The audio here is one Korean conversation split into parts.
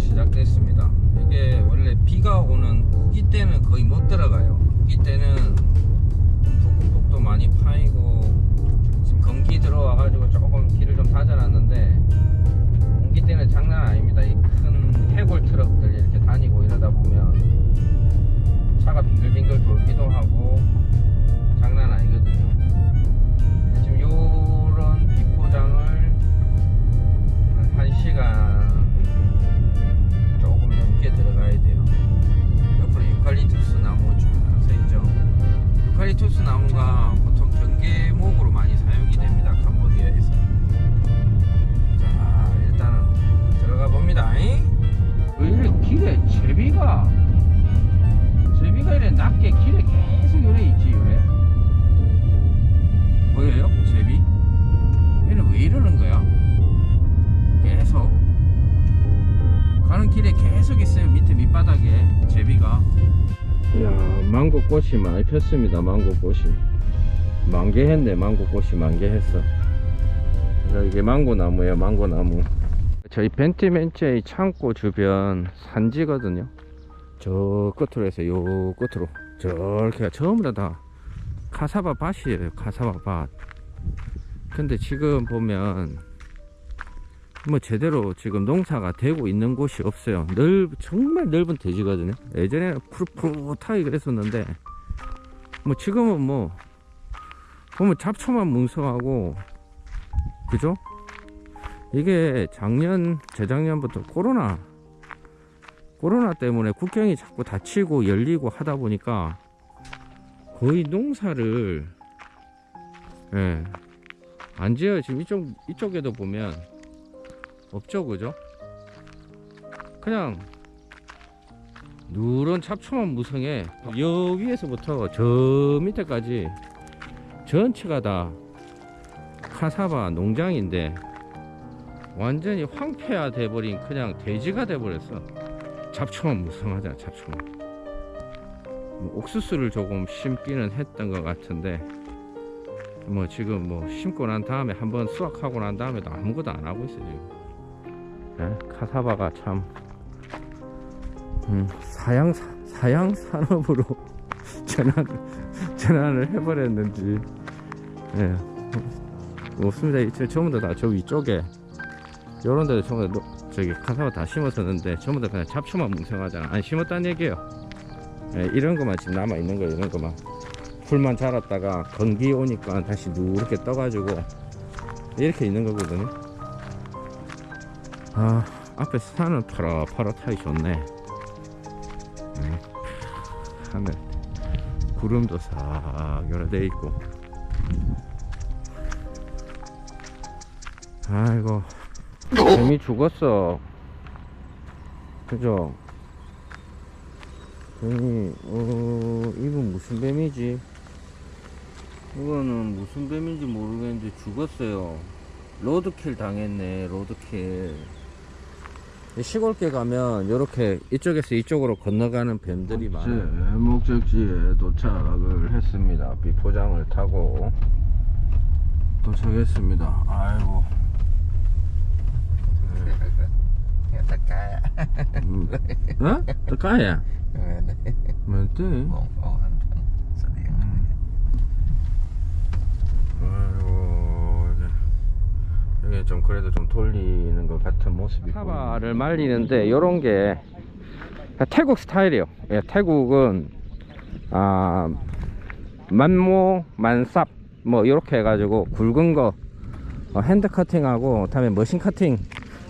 시작됐습니다. 이게 원래 비가 오는 우기 때는 거의 못 들어가요. 우기 때는 푹푹푹도 많이 파이고 지금 건기 들어와 가지고 조금 길을 좀 다져놨는데 우기 때는 장난 아닙니다. 이 큰 해골 트럭들 이렇게 다니고 이러다 보면 차가 빙글빙글 돌기도 하고 꽃이 많이 폈습니다. 망고 꽃이. 만개했네. 망고 꽃이 만개했어. 이게 망고 나무예요. 망고 나무. 저희 벤티멘체의 창고 주변 산지거든요. 저 끝으로 해서 요 끝으로. 저렇게 다, 다 카사바 밭이에요. 카사바 밭. 근데 지금 보면 뭐 제대로 지금 농사가 되고 있는 곳이 없어요. 넓 정말 넓은 대지거든요. 예전에는 푸릇푸릇하게 그랬었는데 뭐 지금은 뭐 보면 잡초만 뭉성하고 그죠? 이게 작년 재작년부터 코로나 코로나 때문에 국경이 자꾸 닫히고 열리고 하다 보니까 거의 농사를 예, 안 지어요. 지금 이쪽, 이쪽에도 보면 없죠, 그죠? 그냥 누런 잡초만 무성해. 여 위에서부터 저 밑에까지 전체가 다 카사바 농장인데 완전히 황폐화 돼버린 그냥 돼지가 돼버렸어. 잡초만 무성하잖아, 잡초만. 뭐 옥수수를 조금 심기는 했던 것 같은데 뭐 지금 뭐 심고 난 다음에 한번 수확하고 난 다음에도 아무것도 안 하고 있어 지금 예? 카사바가 참 음, 사양 사양 산업으로 전환 전환을 해버렸는지. 예. 없습니다. 전부 다 저 위쪽에 요런 데도 전부 다 노- 저기 카사바 다 심었었는데 전부 다 그냥 잡초만 뭉성하잖아 안 심었다는 얘기예요. 예, 이런 것만 지금 남아 있는 거예요 이런 것만. 풀만 자랐다가 건기 오니까 다시 누렇게 떠가지고 이렇게 있는 거거든요 아 앞에 산은 파릇파릇하기 좋네. 음, 하늘. 구름도 싹 열어돼 있고. 아이고 뱀이 죽었어. 그죠? 뱀이 어 이건 무슨 뱀이지? 이거는 무슨 뱀인지 모르겠는데 죽었어요. 로드킬 당했네 로드킬 시골길 가면 이렇게 이쪽에서 이쪽으로 건너가는 뱀들이 많아요. 목적지에 도착을 했습니다. 비포장을 타고 도착했습니다. 아이고. 어? 또 까야 뭐지? một ô anh thằng sẽ điện 아이고 이게, 이게 좀 그래도 좀 돌리는 것 같은 모습이 사바를 말리는데 요런 게 태국 스타일이에요. 예, 태국은 아 만모 만삽 뭐 이렇게 해가지고 굵은 거 어, 핸드 커팅하고 다음에 머신 커팅.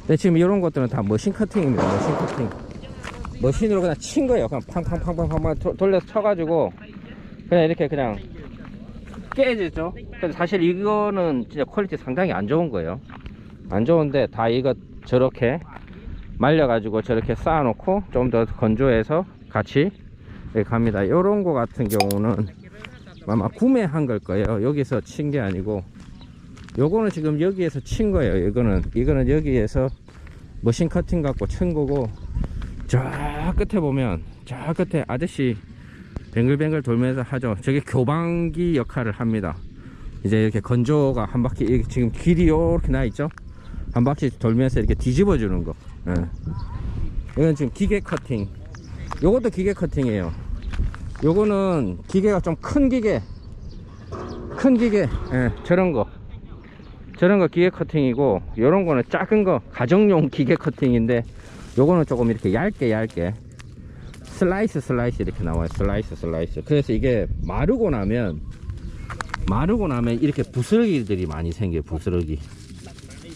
근데 지금 이런 것들은 다 머신 커팅입니다 머신 커팅. 머신으로 그냥 친 거예요. 그냥 팡팡팡팡팡 도- 돌려서 쳐가지고 그냥 이렇게 그냥 깨지죠. 근데 사실 이거는 진짜 퀄리티 상당히 안 좋은 거예요. 안 좋은데 다 이거 저렇게 말려 가지고 저렇게 쌓아 놓고 좀 더 건조해서 같이 이렇게 갑니다. 요런 거 같은 경우는 아마 구매한 걸 거예요. 여기서 친 게 아니고 요거는 지금 여기에서 친 거예요. 이거는 이거는 여기에서 머신 커팅 갖고 친 거고 저 끝에 보면 저 끝에 아저씨 뱅글뱅글 돌면서 하죠. 저게 교방기 역할을 합니다. 이제 이렇게 건조가 한 바퀴 지금 길이 이렇게 나 있죠. 한 바퀴 돌면서 이렇게 뒤집어 주는 거. 예. 이건 지금 기계 커팅. 요것도 기계 커팅이에요. 요거는 기계가 좀 큰 기계. 큰 기계. 예, 저런 거. 저런 거 기계 커팅이고, 요런 거는 작은 거, 가정용 기계 커팅인데, 요거는 조금 이렇게 얇게 얇게. 슬라이스 슬라이스 이렇게 나와요. 슬라이스 슬라이스. 그래서 이게 마르고 나면, 마르고 나면 이렇게 부스러기들이 많이 생겨요. 부스러기.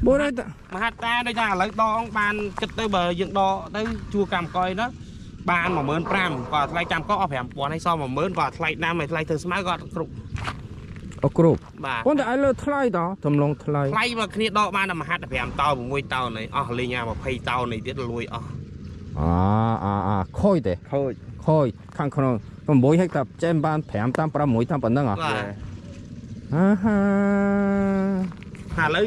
400មហាតាដូចថាឥឡូវដងបានគិតទៅបើយើងដកទៅជួកម្មកយនោះបាន15000គាត់ថ្លៃកម្មកយអស់5000ហើយសល់10000គាត់ថ្លៃដាំហើយថ្លៃធ្វើស្មៅគាត់គ្រប់អស់គ្រប់បាទប៉ុន្តែឲ្យលើថ្លៃតទំលងថ្លៃថ្លៃមកគ្នាដកបានតែមហាត់5តោ6តោនេះអស់លេងអា20តោនេះទៀតលួយអស់អាអាអាខូចទេខូចខូចខាងក្នុង6ហិកតាចេញបាន5តាម5 6តាមប៉ុណ្ណឹងអ្ហ៎អាហាឥឡូវ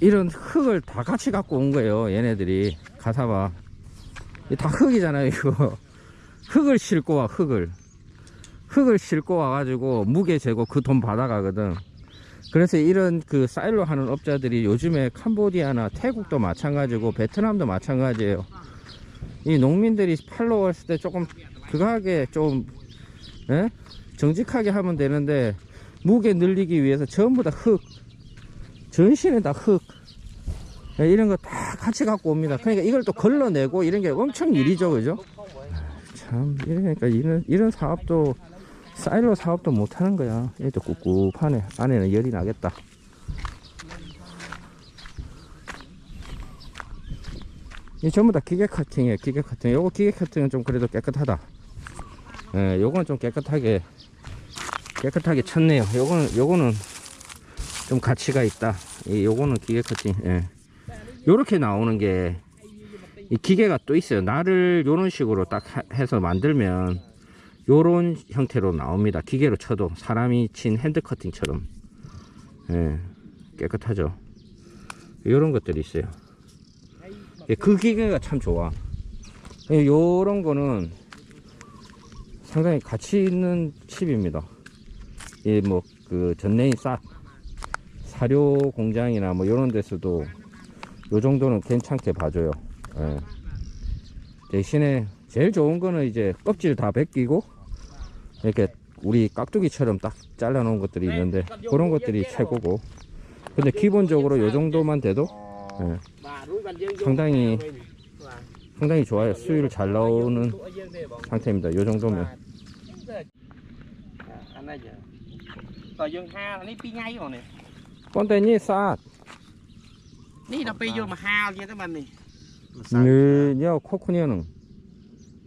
이런 흙을 다 같이 갖고 온 거예요 얘네들이. 카사바 이다 흙이잖아요 이거. 흙을 싣고 와 흙을. 흙을 싣고 와가지고 무게 재고 그 돈 받아가거든. 그래서 이런 그 사일로 하는 업자들이 요즘에 캄보디아나 태국도 마찬가지고 베트남도 마찬가지예요. 이 농민들이 팔로 왔을 때 조금 그하게 좀 예? 정직하게 하면 되는데 무게 늘리기 위해서 전부 다 흙. 전신에 다 흙. 예, 이런 거 다 같이 갖고 옵니다. 그러니까 이걸 또 걸러내고 이런 게 엄청 일이죠 그죠? 참 이러니까 이런 이런 사업도 사일로 사업도 못 하는 거야. 얘도 꿉꿉하네. 안에는 열이 나겠다. 이 전부 다 기계 커팅이에요 기계 커팅. 요거 기계 커팅은 좀 그래도 깨끗하다. 예 요거는 좀 깨끗하게 깨끗하게 쳤네요. 요거는 요거는 좀 가치가 있다. 이 요거는 기계 커팅 예 요렇게 나오는 게 이 기계가 또 있어요. 날을 요런 식으로 딱 하- 해서 만들면 요런 형태로 나옵니다. 기계로 쳐도 사람이 친 핸드 커팅처럼. 예 깨끗하죠? 요런 것들이 있어요. 예, 그 기계가 참 좋아. 예, 요런 거는 상당히 가치 있는 칩입니다. 예, 뭐, 그, 전내인 싹, 사료 공장이나 뭐, 요런 데서도 요 정도는 괜찮게 봐줘요. 예. 대신에 제일 좋은 거는 이제 껍질 다 벗기고 이렇게 우리 깍두기처럼 딱 잘라 놓은 것들이 있는데 그런 것들이 최고고. 근데 기본적으로 요 정도만 돼도 예. 상당히 상당히 좋아요. 수위를 잘 나오는 상태입니다. 요 정도면. 꼰대니 싹 នេះដល់ពេលយកមកហាលទៀតទៅបាននេះម្សៅនេះយកខុសគ្នានឹង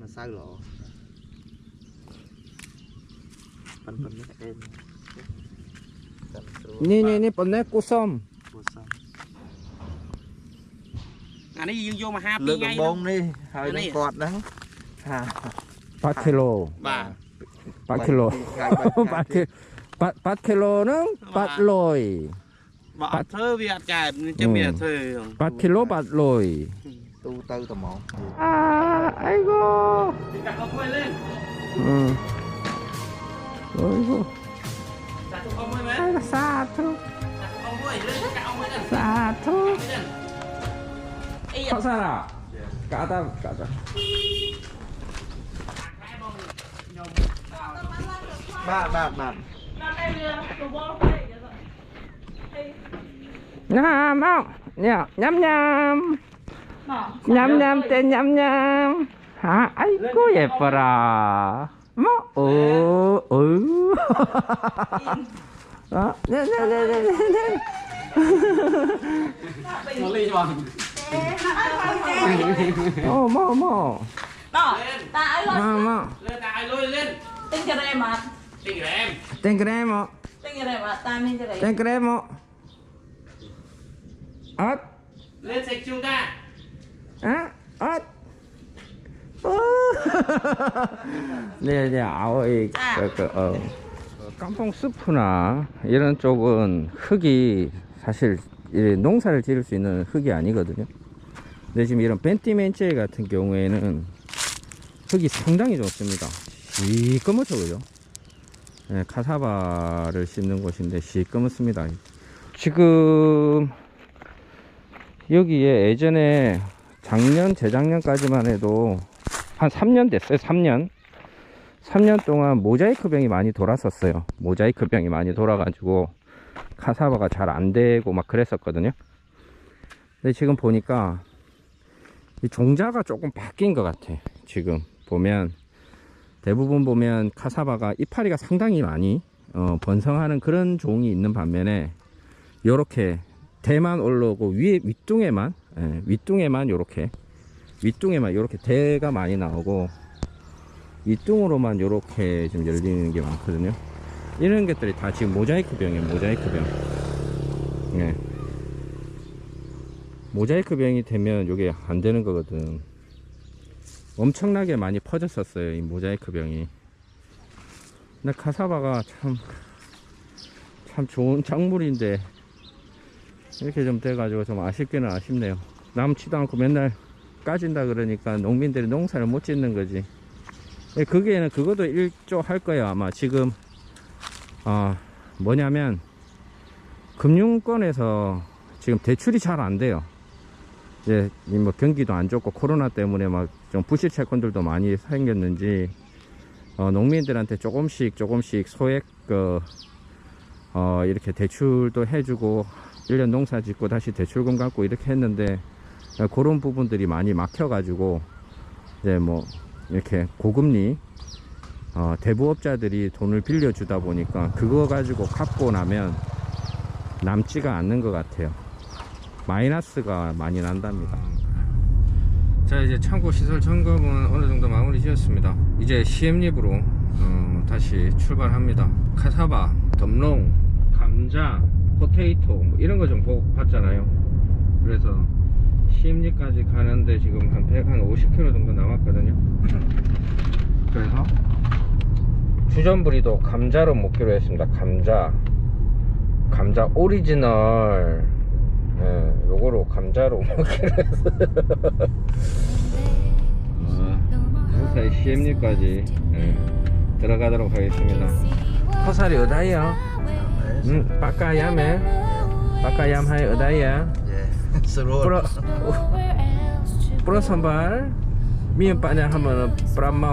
ម្សៅល្អប៉ុនប៉ុននេះអេនេះនេះនេះប៉ុណ្ណេះគូសំគូសំអានេះយើងយកមកហាពីរថ្ងៃលើកបងនេះហើយនឹងគាត់ហ្នឹងថា5គីឡូបាទ5គីឡូ5គីឡូ5គីឡូហ្នឹង8លុយ បើអត់ធ្វើវាអត់កែបចាំមានអត់ធ្វើបាត់គីឡូបាត់លុយទូទៅតែហ្មងអាអីគូកាក់កុំមួយលេងអឺអីគូសាធុអមមួយមែនសាធុអមមួយលេងកាក់អមមួយដែរសាធុអីយ៉ាសារាកាក់តាកាក់តាបាទបាទបាទដល់តែវាទៅបងទៅ 냠, 냠, 냠냠. 냠냠, 때 냠냠. 아, 아이고 예뻐라. 뭐? 어, 어. 아, 네, 네, 네, 네, 네, 네. 어, 뭐, 뭐, Đó, ta ấy 뭐, lên 뭐. lên đại lôi lên Tinh cho đây mà tình em 땡그레 뭐, Tinh cho đây mà ta mình cho đây 땡그레 뭐. 아, lên sạch chúng ta 아, 아. 어. 네, 네, 아오, 이, 그, 그, 어. 깜뽕 스프나 이런 쪽은 흙이 사실 이 농사를 지을 수 있는 흙이 아니거든요. 근데 지금 이런 벤티멘체 같은 경우에는 흙이 상당히 좋습니다. 시꺼멓죠, 그죠? 네, 카사바를 심는 곳인데 시꺼멓습니다. 지금 여기에 예전에 작년, 재작년까지만 해도 한 3년 됐어요, 3년. 3년 동안 모자이크 병이 많이 돌았었어요. 모자이크 병이 많이 돌아가지고 카사바가 잘 안 되고 막 그랬었거든요. 근데 지금 보니까 이 종자가 조금 바뀐 것 같아. 지금 보면 대부분 보면 카사바가 이파리가 상당히 많이 어, 번성하는 그런 종이 있는 반면에 요렇게 대만 올라오고 위에 윗둥에만 예, 윗둥에만 요렇게 윗둥에만 요렇게 대가 많이 나오고 윗둥으로만 요렇게 좀 열리는 게 많거든요. 이런 것들이 다 지금 모자이크 병이에요 모자이크 병. 예. 모자이크 병이 되면 요게 안 되는 거거든. 엄청나게 많이 퍼졌었어요 이 모자이크 병이. 근데 카사바가 참 참 좋은 작물인데 이렇게 좀 돼가지고 좀 아쉽기는 아쉽네요. 남치도 않고 맨날 까진다 그러니까 농민들이 농사를 못 짓는 거지. 예, 거기에는 그것도 일조할 거예요 아마. 지금 아 뭐냐면 금융권에서 지금 대출이 잘 안 돼요. 이제 이뭐 경기도 안 좋고 코로나 때문에 막 좀 부실 채권들도 많이 생겼는지 어, 농민들한테 조금씩 조금씩 소액 그 어, 이렇게 대출도 해주고 1년 농사 짓고 다시 대출금 갚고 이렇게 했는데 어, 그런 부분들이 많이 막혀 가지고 이제 뭐 이렇게 고금리 어, 대부업자들이 돈을 빌려 주다 보니까 그거 가지고 갚고 나면 남지가 않는 것 같아요. 마이너스가 많이 난답니다. 자 이제 창고 시설 점검은 어느 정도 마무리 지었습니다. 이제 시엠립으로 어, 다시 출발합니다. 카사바, 덤롱, 감자, 포테이토 뭐 이런 거 좀 봤잖아요. 그래서 시엠립까지 가는데 지금 한 100, 한 50km 정도 남았거든요. 그래서 주전부리도 감자로 먹기로 했습니다. 감자, 감자 오리지널. 예, 요거로 감자로 먹기로 했어요. 무사히 시엠리까지 예, 들어가도록 하겠습니다. 코사리 어다이 야? 응, 빠까야메? 빠까얌하이 어다이야? Yeah. Seru. 프로, 프로 선발 미연 빠냐 하면은 브람마